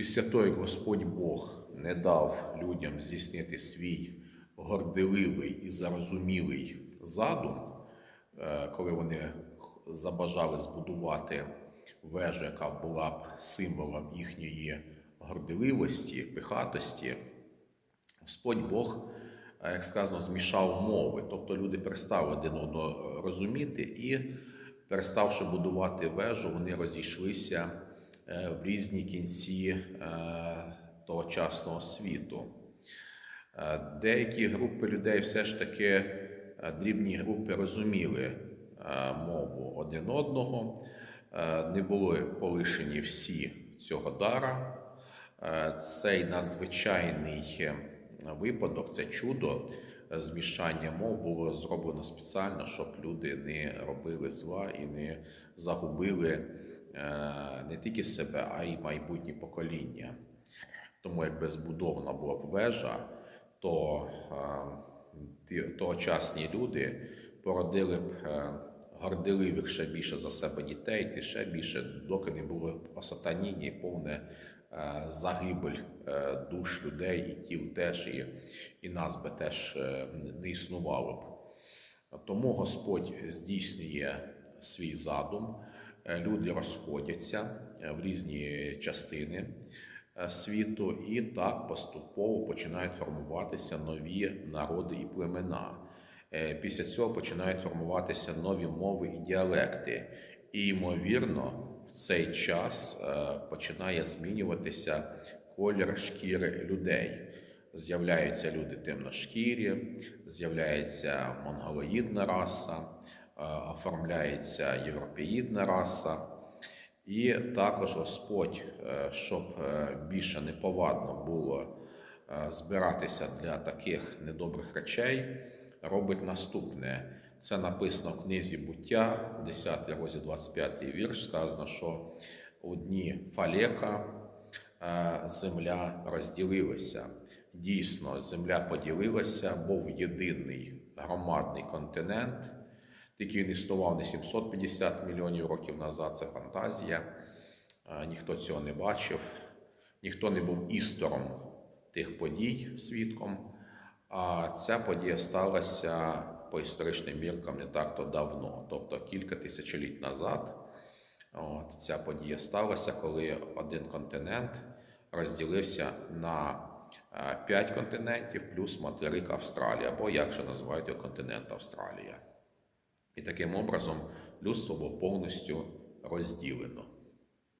Після того, як Господь Бог не дав людям здійснити свій горделивий і зарозумілий задум, е, коли вони забажали збудувати вежу, яка була б символом їхньої горделивості, пихатості, Господь Бог, е, як сказано, змішав мови, тобто люди перестали один одного розуміти і, переставши будувати вежу, вони розійшлися в різні кінці е, тогочасного світу. Е, Деякі групи людей все ж таки, е, дрібні групи, розуміли е, мову один одного, Е, не були полишені всі цього дара. Е, Цей надзвичайний е, випадок, це чудо е, змішання мов було зроблено спеціально, щоб люди не робили зла і не загубили е, не тільки себе, а й майбутні покоління. Тому якби збудована була б вежа, то е, тогочасні люди породили б е, горделивих ще більше за себе дітей, ти ще більше, доки не було осатаніння і повне е, загибель е, душ людей і тіл теж, і, і нас би теж е, не існувало б. Тому Господь здійснює свій задум, е, люди розходяться е, в різні частини е, світу, і так поступово починають формуватися нові народи і племена. Е, Після цього починають формуватися нові мови і діалекти. І, ймовірно, в цей час е, починає змінюватися колір шкіри людей. З'являються люди темношкірі, з'являється монголоїдна раса, е, оформляється європеїдна раса. І також Господь, е, щоб е, більше неповадно було е, збиратися для таких недобрих речей, робить наступне. Це написано в книзі буття, 10 розділ 25 вірш, сказано, що у дні Фалека е, земля розділилася. Дійсно, земля поділилася, був єдиний громадний континент, який він існував не 750 мільйонів років назад, це фантазія. Ніхто цього не бачив, ніхто не був істором тих подій свідком. А ця подія сталася по історичним міркам не так то давно, тобто кілька тисячоліть назад. От, ця подія сталася, коли один континент розділився на п'ять континентів плюс материк Австралія, або як же називають його континент Австралія. І таким образом людство було повністю розділено.